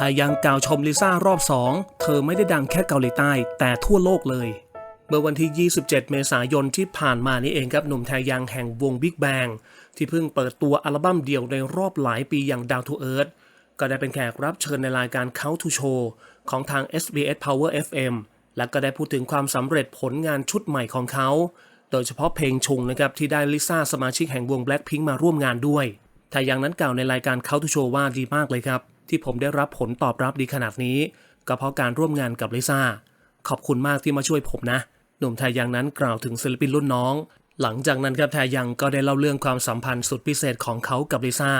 ถ้ายังกล่าวชมลิซ่ารอบ 2 เธอไม่ได้ดังแค่เกาหลีใต้ แต่ทั่วโลกเลย เมื่อวันที่ 27 เมษายนที่ผ่านมานี้เองครับหนุ่มแทยังแห่งวง Big Bang ที่เพิ่งเปิดตัวอัลบั้มเดี่ยวในรอบหลายปีอย่าง Down to Earth ก็ได้เป็นแขกรับเชิญในรายการ Count to Show ของทาง SBS Power FM และก็ได้พูดถึงความสำเร็จผลงานชุดใหม่ของเขา โดยเฉพาะเพลงชุงนะครับที่ได้ลิซ่าสมาชิกแห่งวง Blackpink มาร่วมงานด้วยทายังนั้นกล่าวในรายการ Count to Show ว่าดีมากเลยครับ ที่ผมได้รับผลตอบรับดีขนาดนี้ ก็เพราะการร่วมงานกับลิซ่า ขอบคุณมากที่มาช่วยผมนะ หนุ่มไทยยังนั้นกล่าวถึงศิลปินรุ่นน้อง หลังจากนั้นครับไทยยังก็ได้เล่าเรื่องความสัมพันธ์สุดพิเศษของเขากับลิซ่า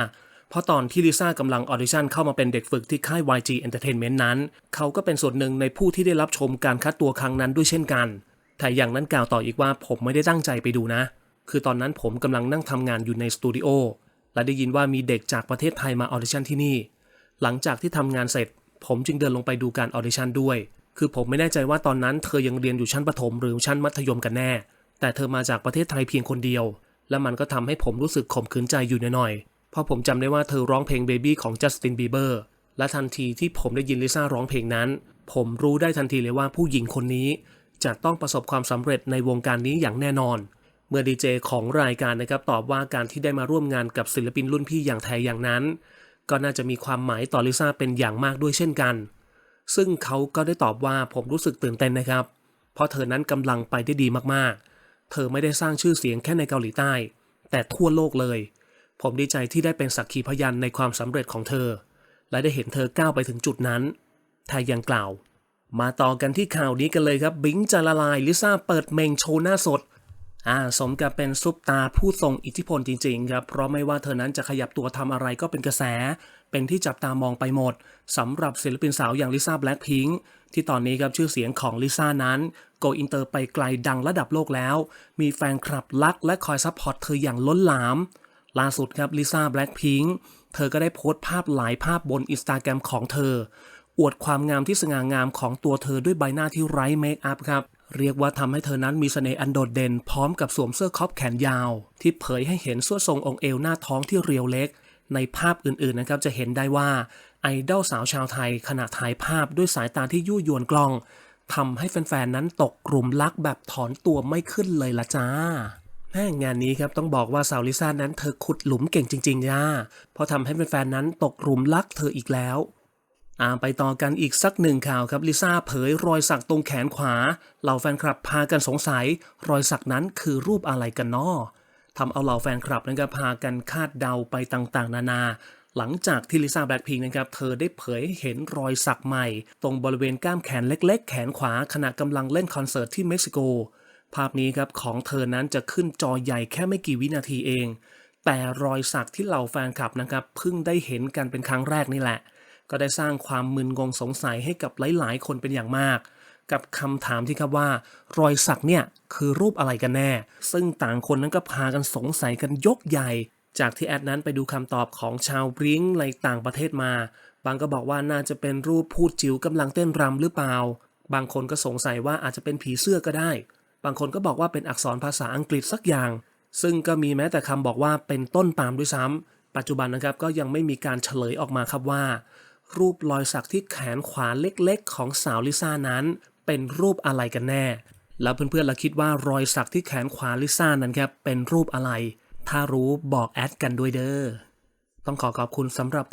เพราะตอนที่ลิซ่ากำลังออดิชั่นเข้ามาเป็นเด็กฝึกที่ค่าย YG Entertainment นั้น เขาก็เป็นส่วนหนึ่งในผู้ที่ได้รับชมการคัดตัวครั้งนั้นด้วยเช่นกันไทยยังนั้นกล่าวต่ออีกว่าผมไม่ได้ตั้งใจไปดูนะ คือตอนนั้นผมกำลังนั่งทำงานอยู่ในสตูดิโอและได้ยินว่ามีเด็กจากประเทศไทยมาออดิชั่นที่นี่ หลังจากที่ทำงานเสร็จ ผมจึงเดินลงไปดูการออดิชั่นด้วย คือผมไม่แน่ใจว่าตอนนั้นเธอยังเรียนอยู่ชั้นประถมหรือชั้นมัธยมกันแน่ แต่เธอมาจากประเทศไทยเพียงคนเดียว และมันก็ทำให้ผมรู้สึกข่มขืนใจอยู่หน่อยๆเพราะผมจำได้ว่าเธอร้องเพลง Baby ของจัสตินบีเบอร์และทันทีที่ผมได้ยินลิซ่าร้องเพลงนั้น ผมรู้ได้ทันทีเลยว่าผู้หญิงคนนี้ จะต้องประสบความสำเร็จในวงการนี้อย่างแน่นอน เมื่อดีเจของรายการนะครับตอบว่าการที่ได้มาร่วมงานกับศิลปินรุ่นพี่อย่างไทยอย่างนั้น ก็น่าจะมีความหมายต่อลิซ่าเป็นอย่างมากด้วยเช่นกัน ซึ่งเขาก็ได้ตอบว่าผมรู้สึกตื่นเต้นนะครับ เพราะเธอนั้นกำลังไปได้ดีมากๆ เธอไม่ได้สร้างชื่อเสียงแค่ในเกาหลีใต้ แต่ทั่วโลกเลย ผมดีใจที่ได้เป็นสักขีพยานในความสำเร็จของเธอ และได้เห็นเธอก้าวไปถึงจุดนั้นไทยยังกล่าว มาต่อกันที่ข่าวนี้กันเลยครับ บิงจะละลายลิซ่าเปิดเมงโชว์หน้าสด อ่าสมกับเป็นซุปตาผู้ทรงอิทธิพลจริงๆครับ เพราะไม่ว่าเธอนั้นจะขยับตัวทำอะไรก็เป็นกระแส เป็นที่จับตามองไปหมดสำหรับศิลปินสาวอย่างลิซ่าแบล็คพิงค์ที่ตอนนี้ครับชื่อเสียงของลิซ่านั้น โกอินเตอร์ไปไกลดังระดับโลกแล้ว มีแฟนคลับรักและคอยซัพพอร์ตเธออย่างล้นหลามล่าสุดครับลิซ่าแบล็คพิงค์เธอก็ได้โพสต์ภาพหลายภาพบนอินสตาแกรมของเธอ อวดความงามที่สง่างามของตัวเธอด้วยใบหน้าที่ไร้เมคอัพครับ เรียกว่าทำให้เธอนั้นมีเสน่ห์อันโดดเด่นพร้อมกับสวมเสื้อคอปแขนยาว ที่เผยให้เห็นส่วนทรงองค์เอวหน้าท้องที่เรียวเล็ก ในภาพอื่นๆนะครับจะเห็นได้ว่าไอดอลสาวชาวไทยขณะถ่ายภาพด้วยสายตาที่ยั่วยวนกล้องทำให้แฟนๆ นั้นตกกลุ่มรักแบบถอนตัวไม่ขึ้นเลยละจ้าแม่งานนี้ครับต้องบอกว่าสาวลิซ่านั้นเธอขุดหลุมเก่งจริงๆย่าเพราะทำให้แฟนๆ นั้นตกหลุมรักเธออีกแล้ว อาไปต่อกันอีกสักหนึ่งข่าวครับลิซ่าเผยรอยสักตรงแขนขวาเหล่าแฟนคลับพากันสงสัย รอยสักนั้นคือรูปอะไรกันนาะทำเอาเหล่าแฟนคลับนะครับพากันคาดเดาไปต่างๆ นานา หลังจากที่ลิซ่าแบล็คพิงนะครับเธอได้เผยให้เห็นรอยสักใหม่ ตรงบริเวณก้ามแขนเล็ก ๆ แขนขวาขณะกำลังเล่นคอนเสิร์ตที่เม็กซิโก ภาพนี้ครับของเธอนั้นจะขึ้นจอใหญ่แค่ไม่กี่วินาทีเอง แต่รอยสักที่เหล่าแฟนคลับนะครับเพิ่งได้เห็นกันเป็นครั้งแรกนี่แหละ ก็ได้สร้างความมึนงงสงสัยให้กับหลาย ๆ คนเป็นอย่างมาก กับคำถามที่ครับว่า รอยสักเนี่ยคือรูปอะไรกันแน่ ซึ่งต่างคนนั้นก็พากันสงสัยกันยกใหญ่ จากที่แอดนั้นไปดูคำตอบของชาวบริงในต่างประเทศมา บางก็บอกว่าน่าจะเป็นรูปพูดจิ๋วกำลังเต้นรำหรือเปล่า บางคนก็สงสัยว่าอาจจะเป็นผีเสื้อก็ได้ บางคนก็บอกว่าเป็นอักษรภาษาอังกฤษสักอย่าง ซึ่งก็มีแม้แต่คำบอกว่าเป็นต้นปาล์มด้วยซ้ำปัจจุบันนะครับก็ยังไม่มีการเฉลยออกมาครับว่า รูปรอยสักที่แขนขวาเล็กๆ ของสาวลิซ่านั้น เป็นรูปอะไรกันแน่ แล้วเพื่อนๆล่ะคิดว่ารอยสักที่แขนขวาลิซ่านั้นครับเป็นรูปอะไร ถ้ารู้บอกแอดกันด้วยเด้อ ต้องขอขอบคุณสำหรับ